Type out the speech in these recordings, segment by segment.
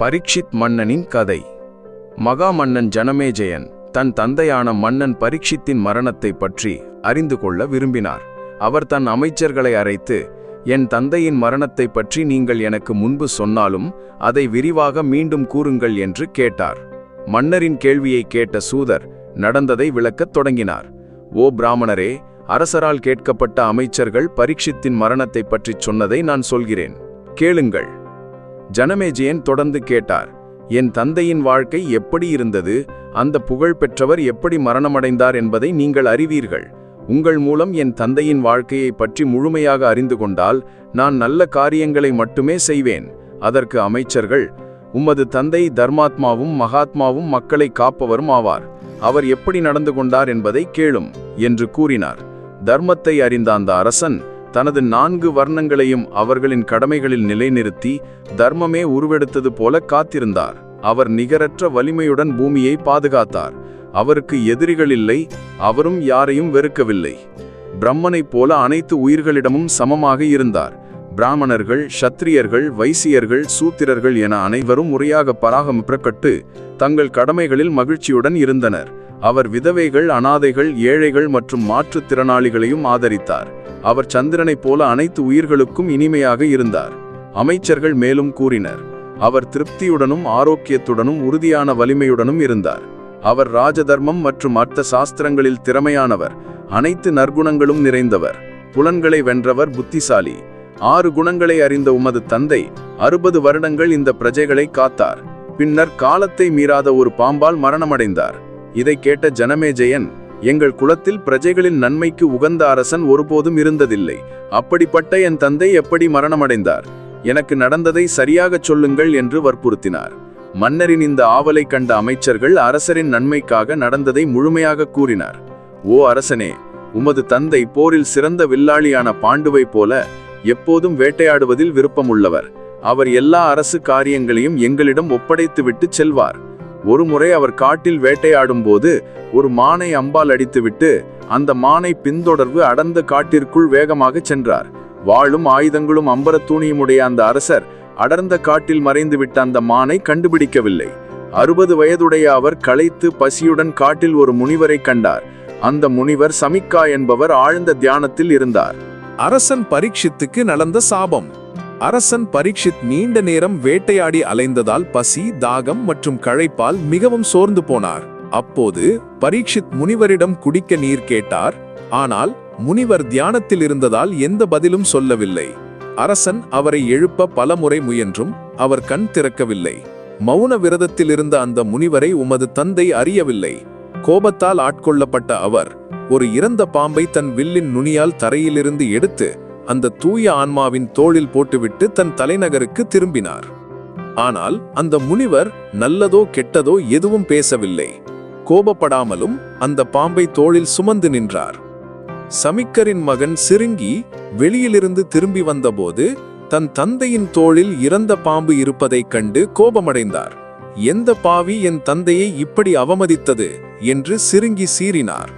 பரீட்சித் மன்னனின் கதை. மகாமன்னன் ஜனமேஜயன் தன் தந்தையான மன்னன் பரீட்சித்தின் மரணத்தைப் பற்றி அறிந்து கொள்ள விரும்பினார். அவர் தன் அமைச்சர்களை அழைத்து என் தந்தையின் மரணத்தைப் பற்றி நீங்கள் எனக்கு முன்பு சொன்னாலும் அதை விரிவாக மீண்டும் கூறுங்கள் என்று கேட்டார். மன்னரின் கேள்வியை கேட்ட சூதர் நடந்ததை விளக்கத் தொடங்கினார். ஓ பிராமணரே அரசரால் கேட்கப்பட்ட அமைச்சர்கள் பரீட்சித்தின் மரணத்தைப் பற்றிச் சொன்னதை நான் சொல்கிறேன். கேளுங்கள். ஜனமேஜயன் தொடர்ந்து கேட்டார் என் தந்தையின் வாழ்க்கை எப்படி இருந்தது? அந்த புகழ் பெற்றவர் எப்படி மரணமடைந்தார் என்பதை நீங்கள் அறிவீர்கள். உங்கள் மூலம் என் தந்தையின் வாழ்க்கையை பற்றி முழுமையாக அறிந்து கொண்டால் நான் நல்ல காரியங்களை மட்டுமே செய்வேன். அதற்கு அமைச்சர்கள் உமது தந்தை தர்மாத்மாவும் மகாத்மாவும் மக்களை காப்பவரும் ஆவார். அவர் எப்படி நடந்து கொண்டார் என்பதை கேளும் என்று கூறினார். தர்மத்தை அறிந்த அந்த அரசன் தனது நான்கு வர்ணங்களையும் அவர்களின் கடமைகளில் நிலைநிறுத்தி தர்மமே உருவெடுத்தது போல காத்திருந்தார். அவர் நிகரற்ற வலிமையுடன் பூமியை பாதுகாத்தார். அவருக்கு எதிரிகள் இல்லை அவரும் யாரையும் வெறுக்கவில்லை. பிரம்மனைப் போல அனைத்து உயிர்களிடமும் சமமாக இருந்தார். பிராமணர்கள் ஷத்திரியர்கள் வைசியர்கள் சூத்திரர்கள் என அனைவரும் முறையாக பராகமிப்பட்டு தங்கள் கடமைகளில் மகிழ்ச்சியுடன் இருந்தனர். அவர் விதவைகள் அனாதைகள் ஏழைகள் மற்றும் மாற்றுத்திறனாளிகளையும் ஆதரித்தார். அவர் சந்திரனைப் போல அனைத்து உயிர்களுக்கும் இனிமையாக இருந்தார். அமைச்சர்கள் மேலும் கூறினர் அவர் திருப்தியுடனும் ஆரோக்கியத்துடனும் உறுதியான வலிமையுடனும் இருந்தார். அவர் ராஜதர்மம் மற்றும் அர்த்த சாஸ்திரங்களில் திறமையானவர் அனைத்து நற்குணங்களும் நிறைந்தவர் புலன்களை வென்றவர் புத்திசாலி. ஆறு குணங்களை அறிந்த உமது தந்தை அறுபது வருடங்கள் இந்த பிரஜைகளை காத்தார். பின்னர் காலத்தை மீறாத ஒரு பாம்பால் மரணமடைந்தார். இதை கேட்ட ஜனமேஜயன் எங்கள் குலத்தில் பிரஜைகளின் நன்மைக்கு உகந்த அரசன் ஒருபோதும் இருந்ததில்லை. அப்படிப்பட்ட என் தந்தை எப்படி மரணமடைந்தார்? எனக்கு நடந்ததை சரியாகச் சொல்லுங்கள் என்று வற்புறுத்தினார். மன்னரின் இந்த ஆவலை கண்ட அமைச்சர்கள் அரசரின் நன்மைக்காக நடந்ததை முழுமையாக கூறினார். ஓ அரசனே உமது தந்தை போரில் சிறந்த வில்லாளியான பாண்டுவை போல எப்போதும் வேட்டையாடுவதில் விருப்பமுள்ளவர். அவர் எல்லா அரசு காரியங்களையும் எங்களிடம் ஒப்படைத்துவிட்டு செல்வார். ஒருமுறை அவர் காட்டில் வேட்டையாடும் போது ஒரு மானை அம்பால் அடித்துவிட்டு அந்த மானை பின்தொடர்வு அடர்ந்த காட்டிற்குள் வேகமாக சென்றார். வாழும் ஆயுதங்களும் அம்பரத்தூணியுமுடைய அந்த அரசர் அடர்ந்த காட்டில் மறைந்துவிட்ட அந்த மானை கண்டுபிடிக்கவில்லை. அறுபது வயதுடைய அவர் களைத்து பசியுடன் காட்டில் ஒரு முனிவரை கண்டார். அந்த முனிவர் சமிக்கா என்பவர் ஆழ்ந்த தியானத்தில் இருந்தார். அரசன் பரீட்சித்துக்கு நடந்த சாபம். அரசன் பரீட்சித் நீண்ட நேரம் வேட்டையாடி அலைந்ததால் பசி தாகம் மற்றும் களைப்பால் மிகவும் சோர்ந்து போனார். அப்போது பரீட்சித் முனிவரிடம் குடிக்க நீர் கேட்டார். ஆனால் முனிவர் தியானத்தில் இருந்ததால் எந்த பதிலும் சொல்லவில்லை. அரசன் அவரை எழுப்ப பலமுறை முயன்றும் அவர் கண் திறக்கவில்லை. மௌன விரதத்தில் இருந்த அந்த முனிவரை உமது தந்தை அறியவில்லை. கோபத்தால் ஆட்கொள்ளப்பட்ட அவர் ஒரு இறந்த பாம்பை தன் வில்லின் நுனியால் தரையிலிருந்து எடுத்து அந்த தூய ஆன்மாவின் தோளில் போட்டுவிட்டு தன் தலைநகருக்கு திரும்பினார். ஆனால் அந்த முனிவர் நல்லதோ கெட்டதோ எதுவும் பேசவில்லை. கோபப்படாமலும் அந்த பாம்பை தோளில் சுமந்து நின்றார். சமிக்கரின் மகன் சிறுங்கி வெளியிலிருந்து திரும்பி வந்தபோது தன் தந்தையின் தோளில் இறந்த பாம்பு இருப்பதைக் கண்டு கோபமடைந்தார். எந்த பாவி என் தந்தையை இப்படி அவமதித்தது? என்று சிறுங்கி சீறினார்.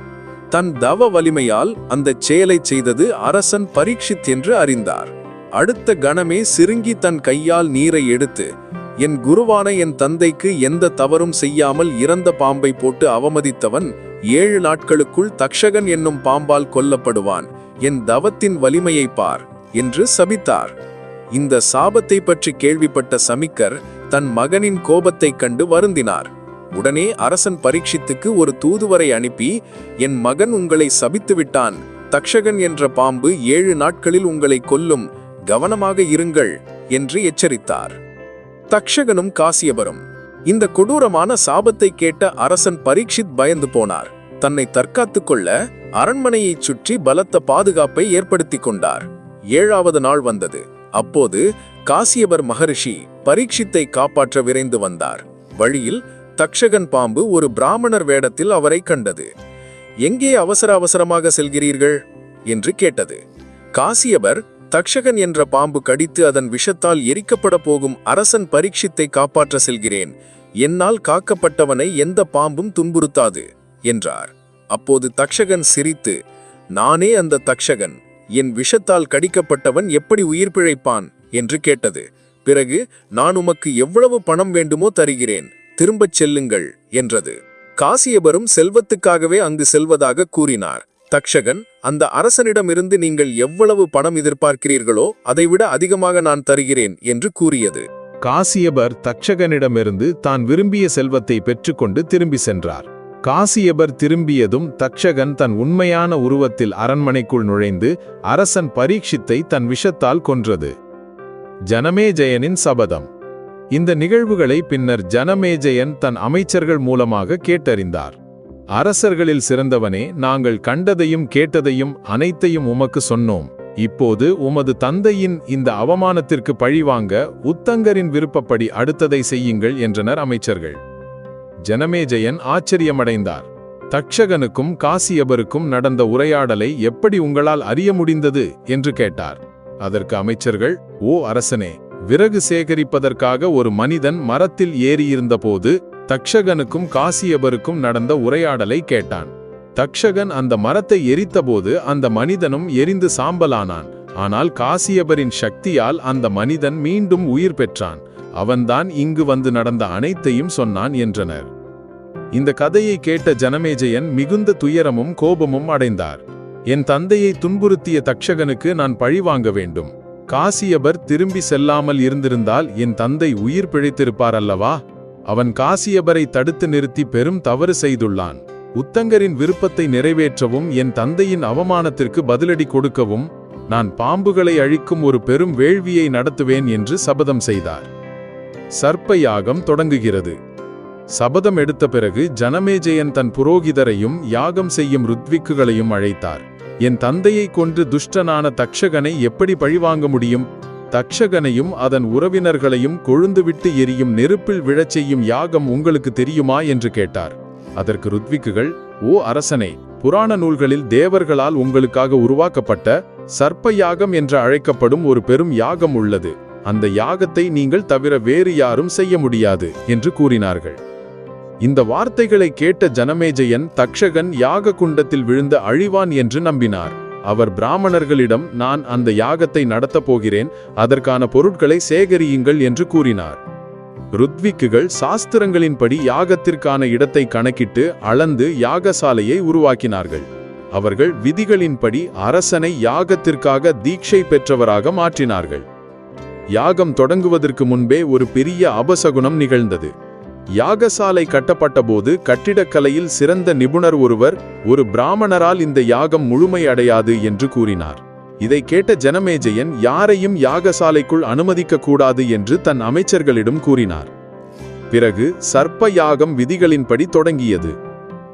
தன் தவ வலிமையால் அந்தச் செயலை செய்தது அரசன் பரீட்சித் என்று அறிந்தார். அடுத்த கணமே சிறுங்கி தன் கையால் நீரை எடுத்து என் குருவான என் தந்தைக்கு எந்த தவறும் செய்யாமல் இறந்த பாம்பை போட்டு அவமதித்தவன் ஏழு நாட்களுக்குள் தக்ஷகன் என்னும் பாம்பால் கொல்லப்படுவான். என் தவத்தின் வலிமையை பார் என்று சபித்தார். இந்த சாபத்தை பற்றி கேள்விப்பட்ட சமிக்கர் தன் மகனின் கோபத்தைக் கண்டு வருந்தினார். உடனே அரசன் பரீட்சித்துக்கு ஒரு தூதுவரை அனுப்பி என் மகன் உங்களை சபித்து விட்டான். தக்ஷகன் என்ற பாம்பு ஏழு நாட்களில் உங்களை கொல்லும். கவனமாக இருங்கள் என்று எச்சரித்தார். தக்ஷகனும் காசியபரும். இந்த கொடூரமான சாபத்தை கேட்ட அரசன் பரீட்சித் பயந்து போனார். தன்னை தற்காத்துக் கொள்ள அரண்மனையைச் சுற்றி பலத்த பாதுகாப்பை ஏற்படுத்தி கொண்டார். ஏழாவது நாள் வந்தது. அப்போது காசியபர் மகரிஷி பரீட்சித்தை காப்பாற்ற விரைந்து வந்தார். வழியில் தக்ஷகன் பாம்பு ஒரு பிராமணர் வேடத்தில் அவரை கண்டது. எங்கே அவசர அவசரமாக செல்கிறீர்கள்? என்று கேட்டது. காசியவர் தக்ஷகன் என்ற பாம்பு கடித்து அதன் விஷத்தால் எரிக்கப்பட போகும் அரசன் பரீட்சித்தை காப்பாற்ற செல்கிறேன். என்னால் காக்கப்பட்டவனை எந்த பாம்பும் துன்புறுத்தாது என்றார். அப்போது தக்ஷகன் சிரித்து நானே அந்த தக்ஷகன். என் விஷத்தால் கடிக்கப்பட்டவன் எப்படி உயிர் பிழைப்பான்? என்று கேட்டது. பிறகு நான் உமக்கு எவ்வளவு பணம் வேண்டுமோ தருகிறேன். திரும்பச் செல்லுங்கள் என்றது. காசியபரும் செல்வத்துக்காகவே அங்கு செல்வதாக கூறினார். தக்ஷகன் அந்த அரசனிடமிருந்து நீங்கள் எவ்வளவு பணம் எதிர்பார்க்கிறீர்களோ அதைவிட அதிகமாக நான் தருகிறேன் என்று கூறியது. காசியபர் தக்ஷகனிடமிருந்து தான் விரும்பிய செல்வத்தை பெற்றுக்கொண்டு திரும்பி சென்றார். காசியபர் திரும்பியதும் தக்ஷகன் தன் உண்மையான உருவத்தில் அரண்மனைக்குள் நுழைந்து அரசன் பரீட்சித்தை தன் விஷத்தால் கொன்றது. ஜனமேஜயனின் சபதம். இந்த நிகழ்வுகளை பின்னர் ஜனமேஜயன் தன் அமைச்சர்கள் மூலமாக கேட்டறிந்தார். அரசர்களில் சிறந்தவனே நாங்கள் கண்டதையும் கேட்டதையும் அனைத்தையும் உமக்கு சொன்னோம். இப்போது உமது தந்தையின் இந்த அவமானத்திற்கு பழிவாங்க உத்தங்கரின் விருப்பப்படி அடுத்ததை செய்யுங்கள் என்றனர் அமைச்சர்கள். ஜனமேஜயன் ஆச்சரியமடைந்தார். தக்ஷகனுக்கும் காசியபருக்கும் நடந்த உரையாடலை எப்படி உங்களால் அறிய முடிந்தது? என்று கேட்டார். அதற்கு அமைச்சர்கள் ஓ அரசனே விறகு சேகரிப்பதற்காக ஒரு மனிதன் மரத்தில் ஏறியிருந்தபோது தக்ஷகனுக்கும் காசியபருக்கும் நடந்த உரையாடலை கேட்டான். தக்ஷகன் அந்த மரத்தை எரித்தபோது அந்த மனிதனும் எரிந்து சாம்பலானான். ஆனால் காசியபரின் சக்தியால் அந்த மனிதன் மீண்டும் உயிர் பெற்றான். அவன்தான் இங்கு வந்து நடந்த அனைத்தையும் சொன்னான் என்றனர். இந்த கதையை கேட்ட ஜனமேஜயன் மிகுந்த துயரமும் கோபமும் அடைந்தார். என் தந்தையை துன்புறுத்திய தக்ஷகனுக்கு நான் பழிவாங்க வேண்டும். காசியபர் திரும்பி செல்லாமல் இருந்திருந்தால் என் தந்தை உயிர் பிழைத்திருப்பார் அல்லவா அவன் காசியபரை தடுத்து நிறுத்தி பெரும் தவறு செய்துள்ளான். உத்தங்கரின் விருப்பத்தை நிறைவேற்றவும் என் தந்தையின் அவமானத்திற்கு பதிலடி கொடுக்கவும் நான் பாம்புகளை அழிக்கும் ஒரு பெரும் வேள்வியை நடத்துவேன் என்று சபதம் செய்தார். சர்ப்ப யாகம் தொடங்குகிறது. சபதம் எடுத்த பிறகு ஜனமேஜயன் தன் புரோகிதரையும் யாகம் செய்யும் ருத்விக்குகளையும் அழைத்தார். என் தந்தையை கொன்று துஷ்டனான தக்ஷகனை எப்படி பழிவாங்க முடியும்? தக்ஷகனையும் அதன் உறவினர்களையும் கொழுந்துவிட்டு எரியும் நெருப்பில் விழச் செய்யும் யாகம் உங்களுக்கு தெரியுமா? என்று கேட்டார். அதற்கு ருத்விக்குகள் ஓ அரசனே புராண நூல்களில் தேவர்களால் உங்களுக்காக உருவாக்கப்பட்ட சர்ப்ப யாகம் என்று அழைக்கப்படும் ஒரு பெரும் யாகம் உள்ளது. அந்த யாகத்தை நீங்கள் தவிர வேறு யாரும் செய்ய முடியாது என்று கூறினார்கள். இந்த வார்த்தைகளை கேட்ட ஜனமேஜயன் தக்ஷகன் யாக குண்டத்தில் விழுந்த அழிவான் என்று நம்பினார். அவர் பிராமணர்களிடம் நான் அந்த யாகத்தை நடத்தப் போகிறேன் அதற்கான பொருட்களை சேகரியுங்கள் என்று கூறினார். ருத்விக்குகள் சாஸ்திரங்களின்படி யாகத்திற்கான இடத்தை கணக்கிட்டு அளந்து யாகசாலையை உருவாக்கினார்கள். அவர்கள் விதிகளின்படி அரசனை யாகத்திற்காக தீட்சை பெற்றவராக மாற்றினார்கள். யாகம் தொடங்குவதற்கு முன்பே ஒரு பெரிய அபசகுணம் நிகழ்ந்தது. யாகசாலை கட்டப்பட்டபோது கட்டிடக்கலையில் சிறந்த நிபுணர் ஒருவர் ஒரு பிராமணரால் இந்த யாகம் முழுமையடையாது என்று கூறினார். இதை கேட்ட ஜனமேஜயன் யாரையும் யாகசாலைக்குள் அனுமதிக்க கூடாது என்று தன் அமைச்சர்களிடம் கூறினார். பிறகு சர்ப்ப யாகம் விதிகளின்படி தொடங்கியது.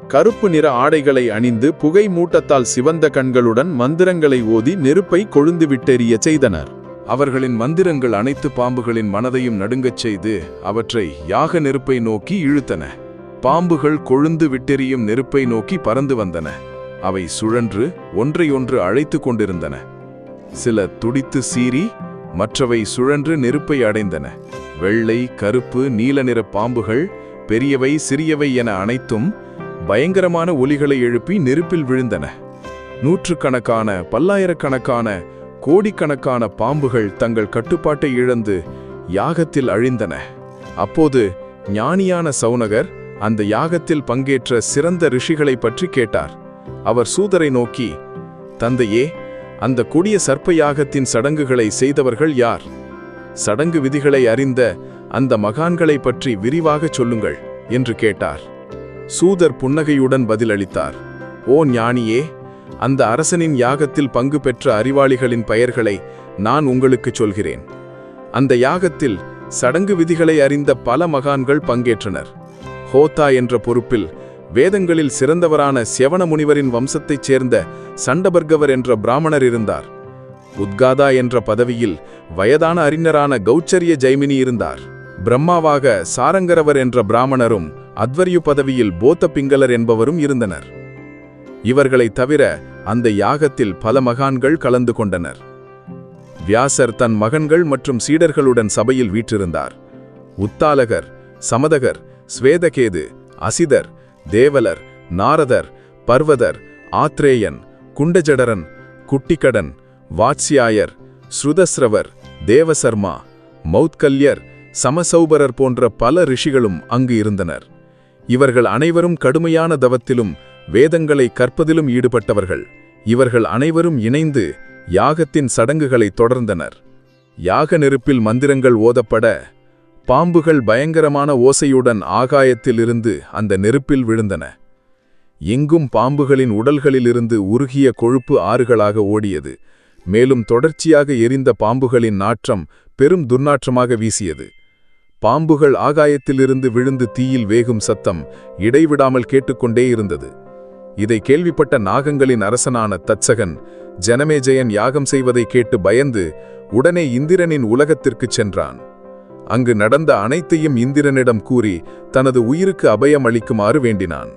கருப்பு நிற ஆடைகளை அணிந்து புகை மூட்டத்தால் சிவந்த கண்களுடன் மந்திரங்களை ஓதி நெருப்பை கொழுந்து விட்டெறிய செய்தனர். அவர்களின் மந்திரங்கள் அனைத்து பாம்புகளின் மனதையும் நடுங்கச் செய்து அவற்றை யாக நெருப்பை நோக்கி இழுத்தன. பாம்புகள் கொழுந்து விட்டெறியும் நெருப்பை நோக்கி பறந்து வந்தன. அவை சுழன்று ஒன்றையொன்று அழைத்து கொண்டிருந்தன. சில துடித்து சீறி மற்றவை சுழன்று நெருப்பை அடைந்தன. வெள்ளை கருப்பு நீல நிற பாம்புகள் பெரியவை சிறியவை என அனைத்தும் பயங்கரமான ஒலிகளை எழுப்பி நெருப்பில் விழுந்தன. நூற்றுக்கணக்கான பல்லாயிரக்கணக்கான கோடிக்கணக்கான பாம்புகள் தங்கள் கட்டுப்பாட்டை இழந்து யாகத்தில் அழிந்தன. அப்போது ஞானியான சௌனகர் அந்த யாகத்தில் பங்கேற்ற சிறந்த ரிஷிகளை பற்றி கேட்டார். அவர் சூதரை நோக்கி தந்தையே அந்த கொடிய சர்ப்ப யாகத்தின் சடங்குகளை செய்தவர்கள் யார்? சடங்கு விதிகளை அறிந்த அந்த மகான்களை பற்றி விரிவாகச் சொல்லுங்கள் என்று கேட்டார். சூதர் புன்னகையுடன் பதிலளித்தார் ஓ ஞானியே அந்த அரசனின் யாகத்தில் பங்கு பெற்ற அறிவாளிகளின் பெயர்களை நான் உங்களுக்குச் சொல்கிறேன். அந்த யாகத்தில் சடங்கு விதிகளை அறிந்த பல மகான்கள் பங்கேற்றனர். ஹோத்தா என்ற பொறுப்பில் வேதங்களில் சிறந்தவரான சியவன முனிவரின் வம்சத்தைச் சேர்ந்த சண்டபர்கவர் என்ற பிராமணர் இருந்தார். உத்காதா என்ற பதவியில் வயதான அறிஞரான கௌச்சரிய ஜெய்மினி இருந்தார். பிரம்மாவாக சாரங்கரவர் என்ற பிராமணரும் அத்வரியு பதவியில் போத்த பிங்களர் என்பவரும் இருந்தனர். இவர்களை தவிர அந்த யாகத்தில் பல மகான்கள் கலந்து கொண்டனர். வியாசர் தன் மகன்கள் மற்றும் சீடர்களுடன் சபையில் வீற்றிருந்தார். உத்தாலகர் சமதகர் ஸ்வேதகேது அசிதர் தேவலர் நாரதர் பர்வதர் ஆத்ரேயன் குண்டஜடரன் குட்டிக்கடன் வாட்சியாயர் ஸ்ருதஸ்ரவர் தேவசர்மா மௌத்கல்யர் சமசௌபரர் போன்ற பல ரிஷிகளும் அங்கு இருந்தனர். இவர்கள் அனைவரும் கடுமையான தவத்திலும் வேதங்களை கற்பதிலும் ஈடுபட்டவர்கள். இவர்கள் அனைவரும் இணைந்து யாகத்தின் சடங்குகளை தொடர்ந்தனர். யாக நெருப்பில் மந்திரங்கள் ஓதப்பட பாம்புகள் பயங்கரமான ஓசையுடன் ஆகாயத்திலிருந்து அந்த நெருப்பில் விழுந்தன. எங்கும் பாம்புகளின் உடல்களிலிருந்து உருகிய கொழுப்பு ஆறுகளாக ஓடியது. மேலும் தொடர்ச்சியாக எரிந்த பாம்புகளின் நாற்றம் பெரும் துர்நாற்றமாக வீசியது. பாம்புகள் ஆகாயத்திலிருந்து விழுந்து தீயில் வேகும் சத்தம் இடைவிடாமல் கேட்டுக்கொண்டே இருந்தது. இதை கேள்விப்பட்ட நாகங்களின் அரசனான தச்சகன் ஜனமேஜயன் யாகம் செய்வதை கேட்டு பயந்து உடனே இந்திரனின் உலகத்திற்குச் சென்றான். அங்கு நடந்த அனைத்தையும் இந்திரனிடம் கூறி தனது உயிருக்கு அபயம் அளிக்குமாறு வேண்டினான்.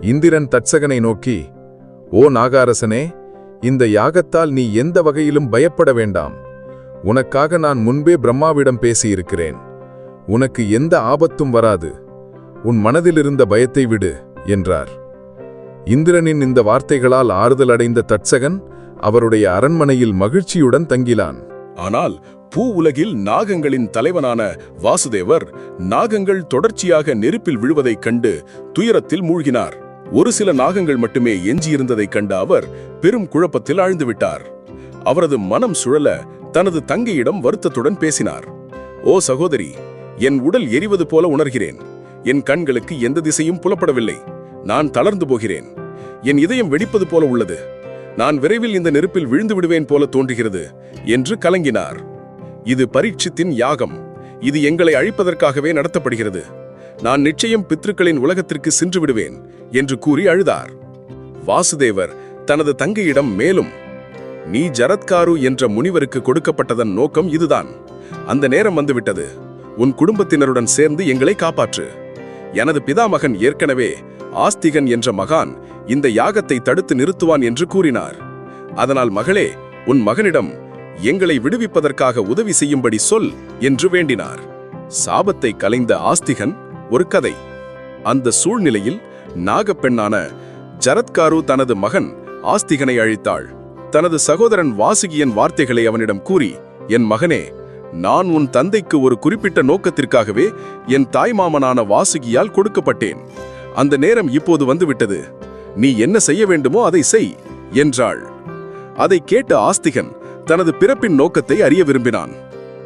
இந்திரன் தட்சகனை நோக்கி ஓ நாகாரசனே இந்த யாகத்தால் நீ எந்த வகையிலும் பயப்பட வேண்டாம். உனக்காக நான் முன்பே பிரம்மாவிடம் பேசியிருக்கிறேன். உனக்கு எந்த ஆபத்தும் வராது. உன் மனதிலிருந்த பயத்தை விடு என்றார். இந்திரனின் இந்த வார்த்தைகளால் ஆறுதல் அடைந்த தட்சகன் அவருடைய அரண்மனையில் மகிழ்ச்சியுடன் தங்கிலான் ஆனால் பூ உலகில் நாகங்களின் தலைவனான வாசுதேவர் நாகங்கள் தொடர்ச்சியாக நெருப்பில் விழுவதைக் கண்டு துயரத்தில் மூழ்கினார். ஒரு சில நாகங்கள் மட்டுமே எஞ்சியிருந்ததைக் கண்ட அவர் பெரும் குழப்பத்தில் ஆழ்ந்துவிட்டார். அவரது மனம் சுழல தனது தங்கையிடம் வருத்தத்துடன் பேசினார். ஓ சகோதரி என் உடல் எரிவது போல உணர்கிறேன். என் கண்களுக்கு எந்த திசையும் புலப்படவில்லை. நான் தளர்ந்து போகிறேன். என் இதயம் வெடிப்பது போல உள்ளது. நான் விரைவில் இந்த நெருப்பில் விழுந்து விடுவேன் போல தோன்றுகிறது என்று கலங்கினார். இது பரீட்சித்தின் யாகம். இது எங்களை அழிப்பதற்காகவே நடத்தப்படுகிறது. நான் நிச்சயம் பித்ருக்களின் உலகத்திற்கு சென்று விடுவேன் என்று கூறி அழுதார். வாசுதேவர் தனது தங்கையிடம் மேலும் நீ ஜரத்காரு என்ற முனிவருக்கு கொடுக்கப்பட்டதன் நோக்கம் இதுதான். அந்த நேரம் வந்துவிட்டது. உன் குடும்பத்தினருடன் சேர்ந்து எங்களை காப்பாற்று. எனது பிதாமகன் ஏற்கனவே ஆஸ்திகன் என்ற மகான் இந்த யாகத்தை தடுத்து நிறுத்துவான் என்று கூறினார். அதனால் மகளே உன் மகனிடம் எங்களை விடுவிப்பதற்காக உதவி செய்யும்படி சொல் என்று வேண்டினார். சாபத்தை கலைந்த ஆஸ்திகன் ஒரு கதை. அந்த சூழ்நிலையில் நாகப்பெண்ணான ஜரத்காரு தனது மகன் ஆஸ்திகனை அழித்தாள். தனது சகோதரன் வாசுகியன் வார்த்தைகளை அவனிடம் கூறி என் மகனே நான் உன் தந்தைக்கு ஒரு குறிப்பிட்ட நோக்கத்திற்காகவே என் தாய்மாமனான வாசுகியால் கொடுக்கப்பட்டேன். அந்த நேரம் இப்போது வந்துவிட்டது. நீ என்ன செய்ய வேண்டுமோ அதை செய் என்றாள். அதை கேட்ட ஆஸ்திகன் தனது பிறப்பின் நோக்கத்தை அறிய விரும்பினான்.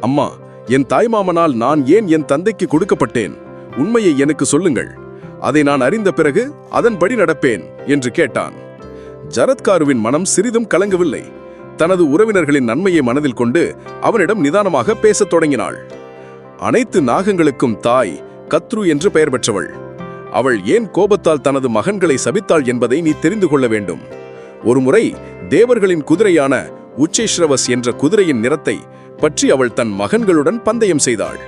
அம்மா என் தாய்மாமனால் நான் ஏன் என் தந்தைக்கு கொடுக்கப்பட்டேன்? உண்மையை எனக்கு சொல்லுங்கள். அதை நான் அறிந்த பிறகு அதன்படி நடப்பேன் என்று கேட்டான். ஜரத்காருவின் மனம் சிறிதும் கலங்கவில்லை. தனது உறவினர்களின் நன்மையை மனதில் கொண்டு அவனிடம் நிதானமாக பேசத் தொடங்கினாள். அனைத்து நாகங்களுக்கும் தாய் கத்ரு என்று பெயர் பெற்றவள். அவள் ஏன் கோபத்தால் தனது மகன்களை சபித்தாள் என்பதை நீ தெரிந்து கொள்ள வேண்டும். ஒருமுறை தேவர்களின் குதிரையான உச்சேஸ்ரவஸ் என்ற குதிரையின் நிறத்தை பற்றி அவள் தன் மகன்களுடன் பந்தயம் செய்தாள்.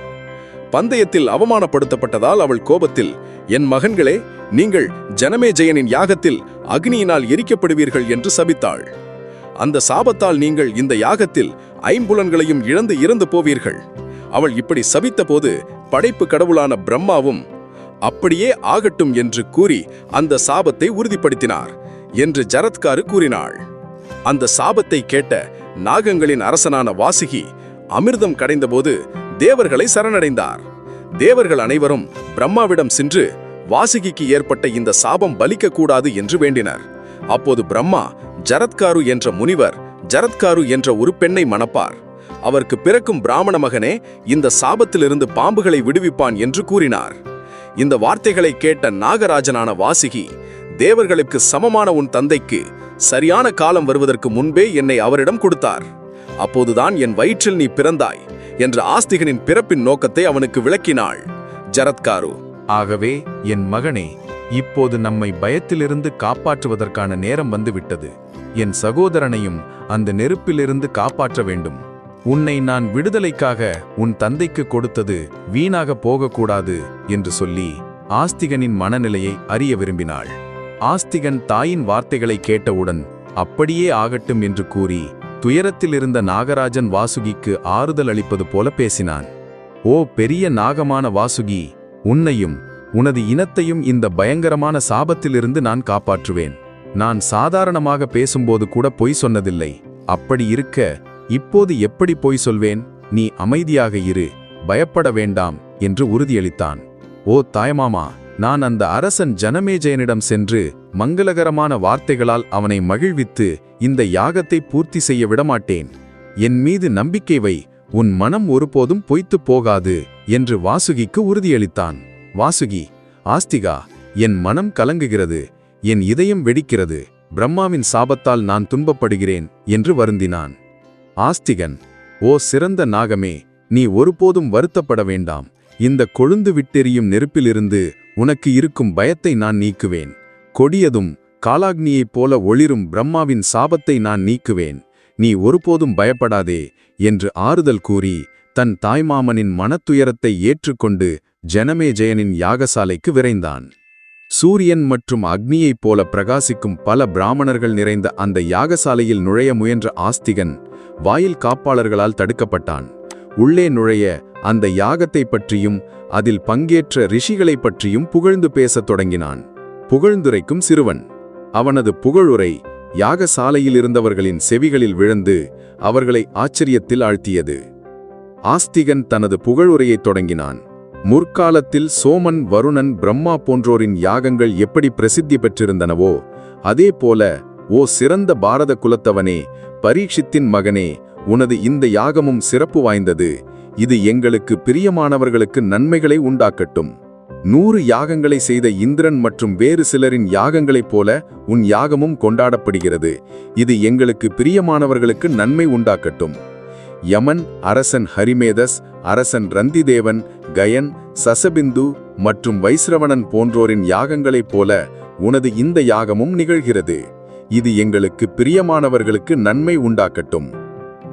பந்தயத்தில் அவமானப்படுத்தப்பட்டதால் அவள் கோபத்தில் என் மகன்களே நீங்கள் ஜனமேஜயனின் யாகத்தில் அக்னியினால் எரிக்கப்படுவீர்கள் என்று சபித்தாள். அந்த சாபத்தால் நீங்கள் இந்த யாகத்தில் ஐம்புலன்களையும் இழந்து இறந்து போவீர்கள். அவள் இப்படி சபித்தபோது படைப்பு கடவுளான பிரம்மாவும் அப்படியே ஆகட்டும் என்று கூறி அந்த சாபத்தை உறுதிப்படுத்தினார் என்று ஜரத்காரு கூறினாள். அந்த சாபத்தை கேட்ட நாகங்களின் அரசனான வாசுகி அமிர்தம் கடைந்தபோது தேவர்களை சரணடைந்தார். தேவர்கள் அனைவரும் பிரம்மாவிடம் சென்று வாசுகிக்கு ஏற்பட்ட இந்த சாபம் பலிக்கக்கூடாது என்று வேண்டினர். அப்போது பிரம்மா ஜரத்காரு என்ற முனிவர் ஜரத்காரு என்ற ஒரு பெண்ணை மணப்பார். அவருக்கு பிறக்கும் பிராமண மகனே இந்த சாபத்திலிருந்து பாம்புகளை விடுவிப்பான் என்று கூறினார். இந்த வார்த்தைகளை கேட்ட நாகராஜனான வாசுகி தேவர்களுக்கு சமமான உன் தந்தைக்கு சரியான காலம் வருவதற்கு முன்பே என்னை அவரிடம் கொடுத்தார். அப்போதுதான் என் வயிற்றில் நீ பிறந்தாய் என்ற ஆஸ்திகனின் பிறப்பின் நோக்கத்தை அவனுக்கு விளக்கினாள். ஜரத்காரு ஆகவே என் மகனே இப்போது நம்மை பயத்திலிருந்து காப்பாற்றுவதற்கான நேரம் வந்துவிட்டது. என் சகோதரனையும் அந்த நெருப்பிலிருந்து காப்பாற்ற வேண்டும். உன்னை நான் விடுதலைக்காக உன் தந்தைக்கு கொடுத்தது வீணாக போகக்கூடாது என்று சொல்லி ஆஸ்திகனின் மனநிலையை அறிய விரும்பினாள். ஆஸ்திகன் தாயின் வார்த்தைகளை கேட்டவுடன் அப்படியே ஆகட்டும் என்று கூறி துயரத்தில் இருந்த நாகராஜன் வாசுகிக்கு ஆறுதல் அளிப்பது போல பேசினான். ஓ பெரிய நாகமான வாசுகி உன்னையும் உனது இனத்தையும் இந்த பயங்கரமான சாபத்திலிருந்து நான் காப்பாற்றுவேன். நான் சாதாரணமாக பேசும்போது கூட பொய் சொன்னதில்லை. அப்படி இருக்க இப்போது எப்படி பொய் சொல்வேன்? நீ அமைதியாக இரு பயப்பட வேண்டாம் என்று உறுதியளித்தான். ஓ தாய்மாமா நான் அந்த அரசன் ஜனமேஜயனிடம் சென்று மங்களகரமான வார்த்தைகளால் அவனை மகிழ்வித்து இந்த யாகத்தை பூர்த்தி செய்ய விடமாட்டேன். என் மீது நம்பிக்கை வை உன் மனம் ஒருபோதும் பொய்த்துப் போகாது என்று வாசுகிக்கு உறுதியளித்தான். வாசுகி ஆஸ்திகா என் மனம் கலங்குகிறது என் இதயம் வெடிக்கிறது பிரம்மாவின் சாபத்தால் நான் துன்பப்படுகிறேன் என்று வருந்தினான். ஆஸ்திகன் ஓ சிறந்த நாகமே நீ ஒருபோதும் வருத்தப்பட வேண்டாம். இந்த கொழுந்து விட்டெறியும் நெருப்பிலிருந்து உனக்கு இருக்கும் பயத்தை நான் நீக்குவேன். கொடியதும் காலாக்னியைப் போல ஒளிரும் பிரம்மாவின் சாபத்தை நான் நீக்குவேன். நீ ஒருபோதும் பயப்படாதே என்று ஆறுதல் கூறி தன் தாய்மாமனின் மனத்துயரத்தை ஏற்றுக்கொண்டு ஜனமேஜயனின் யாகசாலைக்கு விரைந்தான். சூரியன் மற்றும் அக்னியைப் போல பிரகாசிக்கும் பல பிராமணர்கள் நிறைந்த அந்த யாகசாலையில் நுழைய முயன்ற ஆஸ்திகன் வாயில் காப்பாளர்களால் தடுக்கப்பட்டான். உள்ளே நுழைய அந்த யாகத்தைப் பற்றியும் அதில் பங்கேற்ற ரிஷிகளைப் பற்றியும் புகழ்ந்து பேசத் தொடங்கினான். புகழ்ந்துரைக்கும் சிறுவன். அவனது புகழுரை யாகசாலையில் இருந்தவர்களின் செவிகளில் விழுந்து அவர்களை ஆச்சரியத்தில் ஆழ்த்தியது. ஆஸ்திகன் தனது புகழுரையைத் தொடங்கினான். முற்காலத்தில் சோமன் வருணன் பிரம்மா போன்றோரின் யாகங்கள் எப்படி பிரசித்தி பெற்றிருந்தனவோ அதே போல ஓ சிறந்த பாரத குலத்தவனே பரீட்சித்தின் மகனே உனது இந்த யாகமும் சிறப்பு வாய்ந்தது. இது எங்களுக்கு பிரியமானவர்களுக்கு நன்மைகளை உண்டாக்கட்டும். நூறு யாகங்களை செய்த இந்திரன் மற்றும் வேறு சிலரின் யாகங்களைப் போல உன் யாகமும் கொண்டாடப்படுகிறது. இது எங்களுக்கு பிரியமானவர்களுக்கு நன்மை உண்டாக்கட்டும். யமன் அரசன் ஹரிமேதஸ் அரசன் ரந்திதேவன் கயன் சசபிந்து மற்றும் வைஸ்ரவணன் போன்றோரின் யாகங்களைப் போல உனது இந்த யாகமும் நிகழ்கிறது. இது எங்களுக்கு பிரியமானவர்களுக்கு நன்மை உண்டாக்கட்டும்.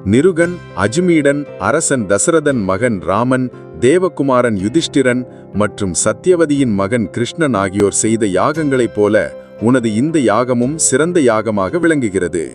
நிருகன் அஜ்மீடன் அரசன் தசரதன் மகன் ராமன் தேவகுமாரன் யுதிஷ்டிரன் மற்றும் சத்யவதியின் மகன் கிருஷ்ணன் ஆகியோர் செய்த யாகங்களைப் போல உனது இந்த யாகமும் சிறந்த யாகமாக விளங்குகிறது.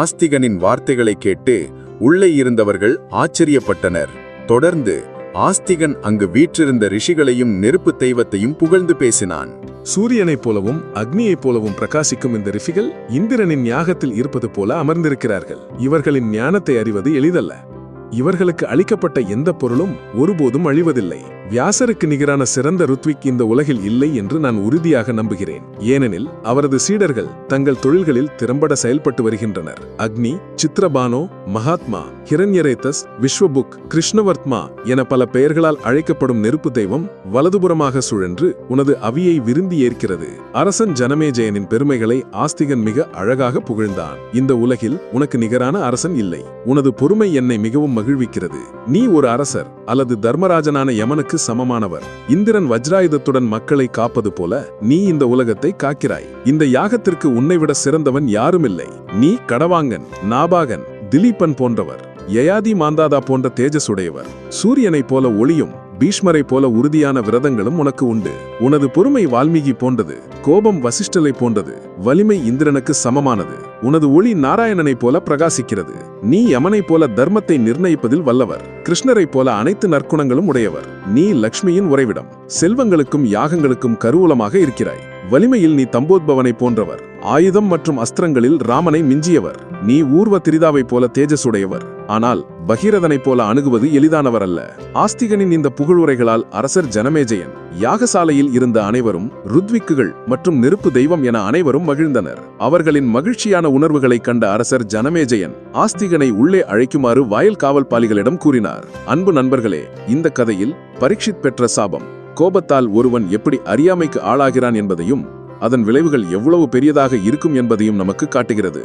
ஆஸ்திகனின் வார்த்தைகளை கேட்டு உள்ளே இருந்தவர்கள் ஆச்சரியப்பட்டனர். தொடர்ந்து ஆஸ்திகன் அங்கு வீற்றிருந்த ரிஷிகளையும் நெருப்பு தெய்வத்தையும் புகழ்ந்து பேசினான். சூரியனைப் போலவும் அக்னியைப் போலவும் பிரகாசிக்கும் இந்த ரிஷிகள் இந்திரனின் ஞாகத்தில் இருப்பது போல அமர்ந்திருக்கிறார்கள். இவர்களின் ஞானத்தை அறிவது எளிதல்ல. இவர்களுக்கு அளிக்கப்பட்ட எந்த பொருளும் ஒருபோதும் அழிவதில்லை. வியாசருக்கு நிகரான சிறந்த ருத்விக் இந்த உலகில் இல்லை என்று நான் உறுதியாக நம்புகிறேன். ஏனெனில் அவரது சீடர்கள் தங்கள் தொழில்களில் திறம்பட செயல்பட்டு வருகின்றனர். அக்னி சித்ரபானோ மகாத்மா ஹிரண்யரேத்தஸ் விஸ்வபுக் கிருஷ்ணவர்த்மா என பல பெயர்களால் அழைக்கப்படும் நெருப்பு தெய்வம் வலதுபுறமாக சுழன்று உனது அவியை விரும்பி ஏற்கிறது. அரசன் ஜனமேஜயனின் பெருமைகளை ஆஸ்திகன் மிக அழகாக புகழ்ந்தான். இந்த உலகில் உனக்கு நிகரான அரசன் இல்லை. உனது பொறுமை என்னை மிகவும் மகிழ்விக்கிறது. நீ ஒரு அரசர் அல்லது தர்மராஜனான யமனுக்கு சமமானவர். இந்திரன் வஜ்ராயுதத்துடன் மக்களை காப்பது போல நீ இந்த உலகத்தை காக்கிறாய். இந்த யாகத்திற்கு உன்னை விட சிறந்தவன் யாருமில்லை. நீ கடவாங்கன் நாபாகன் திலீபன் போன்றவர். யயாதி மாந்தாதா போன்ற தேஜசுடையவர். சூரியனைப் போல ஒளியும் பீஷ்மரை போல உறுதியான விரதங்களும் உனக்கு உண்டு. உனது பொறுமை வால்மீகி போன்றது கோபம் வசிஷ்டலை போன்றது வலிமை இந்திரனுக்கு சமமானது. உனது ஒளி நாராயணனைப் போல பிரகாசிக்கிறது. நீ யமனைப் போல தர்மத்தை நிர்ணயிப்பதில் வல்லவர். கிருஷ்ணரைப் போல அனைத்து நற்குணங்களும் உடையவர். நீ லக்ஷ்மியின் உறைவிடம். செல்வங்களுக்கும் யாகங்களுக்கும் கருவூலமாக இருக்கிறாய். வலிமையில் நீ தம்போத்பவனை போன்றவர். ஆயுதம் மற்றும் அஸ்திரங்களில் ராமனை மிஞ்சியவர். நீ ஊர்வ திரிதாவைப் போல தேஜசுடையவர் ஆனால் பகீரதனைப் போல அணுகுவது எளிதானவர் அல்ல ஆஸ்திகனின் இந்த புகழுரைகளால் அரசர் ஜனமேஜயன். யாகசாலையில் இருந்த அனைவரும் ருத்விக்குகள் மற்றும் நெருப்பு தெய்வம் என அனைவரும் மகிழ்ந்தனர். அவர்களின் மகிழ்ச்சியான உணர்வுகளை கண்ட அரசர் ஜனமேஜயன் ஆஸ்திகனை உள்ளே அழைக்குமாறு வாயல் காவல் பாலிகளிடம் கூறினார். அன்பு நண்பர்களே இந்த கதையில் பரீட்சித் பெற்ற சாபம். கோபத்தால் ஒருவன் எப்படி அறியாமைக்கு ஆளாகிறான் என்பதையும் அதன் விளைவுகள் எவ்வளவு பெரியதாக இருக்கும் என்பதையும் நமக்கு காட்டுகிறது.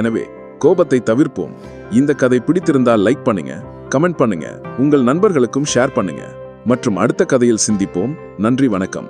எனவே கோபத்தை தவிர்ப்போம். இந்த கதை பிடித்திருந்தால் லைக் பண்ணுங்க கமெண்ட் பண்ணுங்க உங்கள் நண்பர்களுக்கும் ஷேர் பண்ணுங்க. மற்றும் அடுத்த கதையில் சிந்திப்போம். நன்றி வணக்கம்.